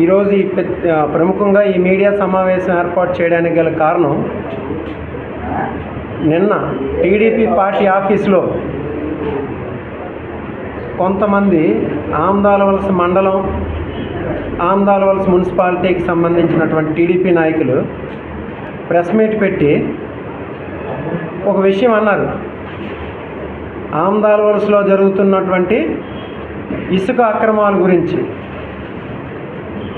ఈరోజు ఈ ప్రముఖంగా ఈ మీడియా సమావేశం ఏర్పాటు చేయడానికి గల కారణం నిన్న టీడీపీ పార్టీ ఆఫీస్లో కొంతమంది ఆమ్దాలవలస మండలం ఆమ్దాలవలస మున్సిపాలిటీకి సంబంధించినటువంటి టీడీపీ నాయకులు ప్రెస్ మీట్ పెట్టి ఒక విషయం అన్నారు. ఆమ్దాలవలసలో జరుగుతున్నటువంటి ఇసుక అక్రమాల గురించి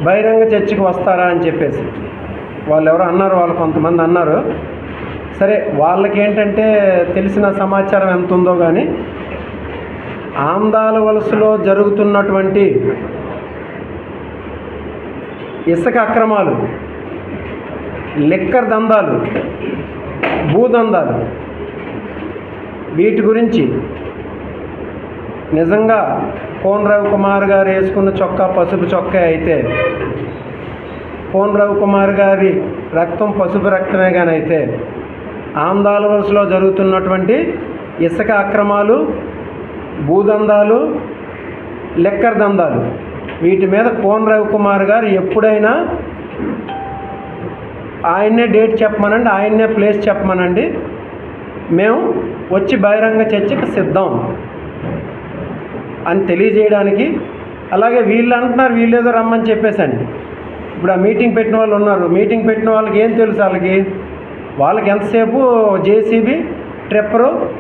బహిరంగ చర్చికి వస్తారా అని చెప్పేసి. వాళ్ళు ఎవరో అన్నారు వాళ్ళు కొంతమంది అన్నారు. సరే వాళ్ళకి ఏంటంటే తెలిసిన సమాచారం ఎంత ఉందో కానీ ఆమ్దాల వలసలో జరుగుతున్నటువంటి ఇసుక అక్రమాలు లిక్కర్ దందాలు భూదందాలు వీటి గురించి నిజంగా కోన్ రవికుమార్ గారు వేసుకున్న చొక్కా పసుపు చొక్కా అయితే కోన్ రవికుమార్ గారి రక్తం పసుపు రక్తమే కానీ అయితే ఆందాల వలసలో జరుగుతున్నటువంటి ఇసుక అక్రమాలు భూదందాలు లెక్కర్ దందాలు వీటి మీద కోన్ రవికుమార్ గారు ఎప్పుడైనా ఆయన్నే డేట్ చెప్పమనండి ఆయన్నే ప్లేస్ చెప్పమనండి. మేము వచ్చి బహిరంగ చర్చకు సిద్ధం. అని తెలియజేయడానికి. అలాగే వీళ్ళు అంటున్నారు వీళ్ళేదో రమ్మని చెప్పేసని. ఇప్పుడు ఆ మీటింగ్ పెట్టిన వాళ్ళు ఉన్నారు. మీటింగ్ పెట్టిన వాళ్ళకి ఏం తెలుసు వాళ్ళకి? వాళ్ళకి ఎంతసేపు జేసీబీ ట్రిప్పరు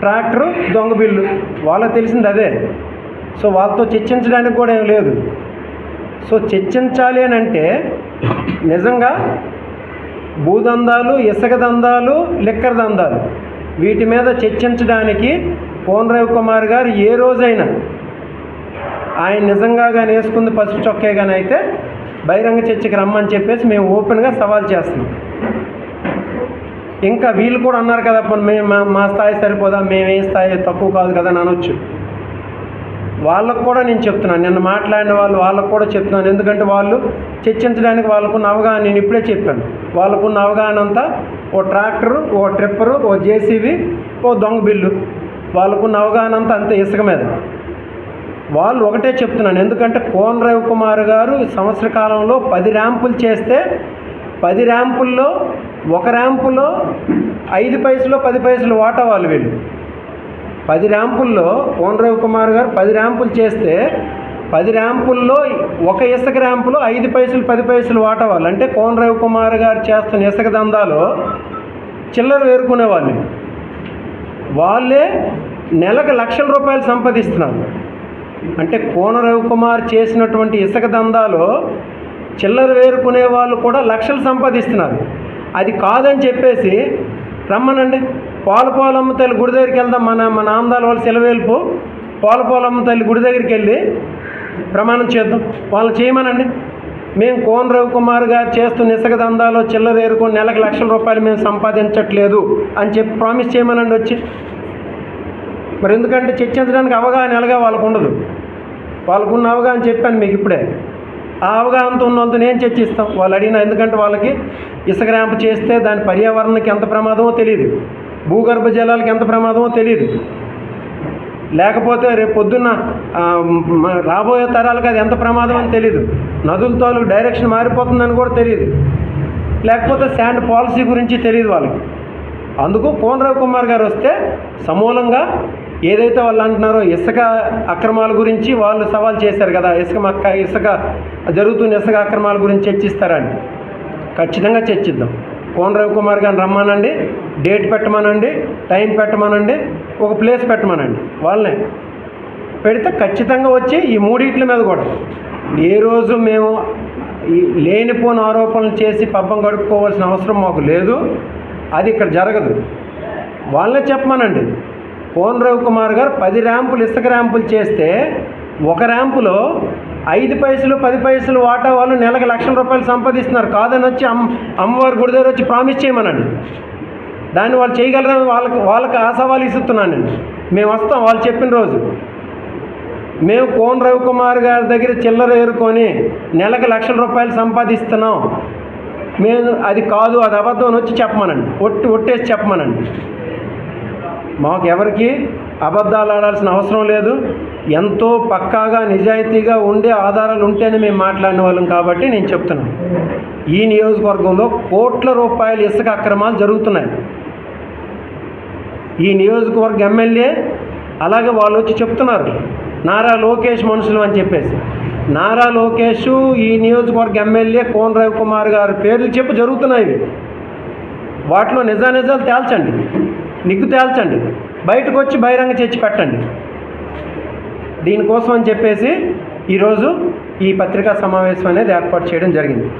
ట్రాక్టరు దొంగ బిల్లు? వాళ్ళకి తెలిసింది అదే. సో వాళ్ళతో చర్చించడానికి కూడా ఏం లేదు. సో చర్చించాలి అని అంటే నిజంగా భూదందాలు ఇసుక దందాలు లిక్కర్ దందాలు వీటి మీద చర్చించడానికి కోన్ రవికుమార్ గారు ఏ రోజైనా ఆయన నిజంగా కానీ వేసుకుంది పసుపు చొక్కే కానీ అయితే బహిరంగ చర్చకి రమ్మని చెప్పేసి మేము ఓపెన్గా సవాల్ చేస్తున్నాం. ఇంకా వీళ్ళు కూడా అన్నారు కదా మేము మా- మా స్థాయి సరిపోదా? మేము ఏ స్థాయి తక్కువ కాదు కదా అని అనొచ్చు. వాళ్ళకు కూడా నేను చెప్తున్నాను. నిన్న మాట్లాడిన వాళ్ళు వాళ్ళకు కూడా చెప్తున్నాను. ఎందుకంటే వాళ్ళు చర్చించడానికి వాళ్ళకున్న అవగాహన నేను ఇప్పుడే చెప్పాను. వాళ్ళకున్న అవగాహన అంతా ఓ ట్రాక్టరు ఓ ట్రిప్పరు ఓ జేసీబీ ఓ దొంగ బిల్లు. వాళ్ళకున్న అవగాహన అంతా అంతే ఇసుక మీద. వాళ్ళు ఒకటే చెప్తున్నాను ఎందుకంటే కోన్ రవికుమార్ గారు సంవత్సర కాలంలో పది ర్యాంపులు చేస్తే పది ర్యాంపుల్లో ఒక ర్యాంపులో ఐదు పైసలు పది పైసలు వాటా వాళ్ళు వీళ్ళు. పది ర్యాంపుల్లో కోన్ రవికుమార్ గారు పది ర్యాంపులు చేస్తే పది ర్యాంపుల్లో ఒక ఇసుక ర్యాంపులో ఐదు పైసలు పది పైసలు వాటా వాళ్ళు. అంటే కోన్ రవికుమార్ గారు చేస్తున్న ఇసుక దందాలో చిల్లర వేరుకునేవాళ్ళు వాళ్ళే నెలకు లక్షల రూపాయలు సంపాదిస్తున్నారు. అంటే కోన రవికుమార్ చేసినటువంటి ఇసుక దందాలో చిల్లర వేరుకునే వాళ్ళు కూడా లక్షలు సంపాదిస్తున్నారు. అది కాదని చెప్పేసి రమ్మనండి. పాలపోలమ్మ తల్లి గుడి దగ్గరికి వెళ్దాం. మన మన ఆందాల వాళ్ళు సెలవేల్పు. పాలపోలమ్మ తల్లి గుడి దగ్గరికి వెళ్ళి ప్రమాణం చేద్దాం. వాళ్ళు చేయమనండి. మేము కోన రవికుమార్ గారు చేస్తున్న ఇసుక దందాలో చిల్లరేరుకుని నెలకు లక్షల రూపాయలు మేము సంపాదించట్లేదు అని చెప్పి ప్రామిస్ చేయమనండి వచ్చి. మరి ఎందుకంటే చర్చించడానికి అవగాహన ఎలాగా వాళ్ళకు ఉండదు. వాళ్ళకున్న అవగాహన చెప్పాను మీకు ఇప్పుడే. ఆ అవగాహనతో ఉన్న వాళ్ళతో నేను చర్చిస్తాం. వాళ్ళు అడిగిన ఎందుకంటే వాళ్ళకి ఇసుక ర్యాంప్ చేస్తే దాని పర్యావరణానికి ఎంత ప్రమాదమో తెలియదు భూగర్భ జలాలకు ఎంత ప్రమాదమో తెలియదు లేకపోతే రేపు పొద్దున్న రాబోయే తరాలకు అది ఎంత ప్రమాదం అని తెలియదు నదుల తాలూకు డైరెక్షన్ మారిపోతుందని కూడా తెలియదు లేకపోతే శాండ్ పాలసీ గురించి తెలియదు వాళ్ళకి. అందుకు కోనరావు రవికుమార్ గారు వస్తే సమూలంగా ఏదైతే వాళ్ళు అంటున్నారో ఇసుక అక్రమాల గురించి వాళ్ళు సవాల్ చేశారు కదా ఇసుక మక్క ఇసుక జరుగుతున్న ఇసుక అక్రమాల గురించి చర్చిస్తారని. ఖచ్చితంగా చర్చిద్దాం. కోనరావు రవికుమార్ గారిని రమ్మనండి డేట్ పెట్టమనండి టైం పెట్టమనండి ఒక ప్లేస్ పెట్టమనండి వాళ్ళనే. పెడితే ఖచ్చితంగా వచ్చి ఈ మూడింట్ల మీద కూడా. ఏ రోజు మేము లేనిపోని ఆరోపణలు చేసి పబ్బం గడుపుకోవాల్సిన అవసరం మాకు లేదు అది ఇక్కడ జరగదు. వాళ్ళనే చెప్పమనండి కోన్ రవికుమార్ గారు పది ర్యాంపులు ఇసుక ర్యాంపులు చేస్తే ఒక ర్యాంపులో ఐదు పైసలు పది పైసలు వాటా వాళ్ళు నెలకు లక్షల రూపాయలు సంపాదిస్తున్నారు. కాదని వచ్చి అమ్మ అమ్మవారి గుడి దగ్గర వచ్చి ప్రామిస్ చేయమనండి. దాన్ని వాళ్ళు చేయగలరని వాళ్ళకి వాళ్ళకి ఆశావాలు ఇస్తున్నాను నేను. మేము వస్తాం వాళ్ళు చెప్పిన రోజు. మేము కోన్ రవికుమార్ గారి దగ్గర చిల్లర ఏరుకొని నెలకు లక్షల రూపాయలు సంపాదిస్తున్నాం. మేము అది కాదు అది అబద్ధం అని వచ్చి చెప్పమనండి. ఒట్టి ఒట్టేసి చెప్పమనండి. మాకు ఎవరికి అబద్ధాలు ఆడాల్సిన అవసరం లేదు. ఎంతో పక్కాగా నిజాయితీగా ఉండే ఆధారాలు ఉంటేనే మేము మాట్లాడిన వాళ్ళం కాబట్టి నేను చెప్తున్నాను. ఈ నియోజకవర్గంలో కోట్ల రూపాయల ఇసుక అక్రమాలు జరుగుతున్నాయి. ఈ నియోజకవర్గ ఎమ్మెల్యే అలాగే వాళ్ళు వచ్చి చెప్తున్నారు. నారా లోకేష్ మనుషులు అని చెప్పేసి. నారా లోకేష్ ఈ నియోజకవర్గ ఎమ్మెల్యే కోన్ రవికుమార్ గారి పేర్లు చెప్పి జరుగుతున్నాయి వాటిలో నిజానిజాలు తేల్చండి. నిగ్గు తేల్చండి. బయటకు వచ్చి బహిరంగ చర్చి పెట్టండి. దీనికోసం అని చెప్పేసి ఈరోజు ఈ పత్రికా సమావేశం అనేది ఏర్పాటు చేయడం జరిగింది.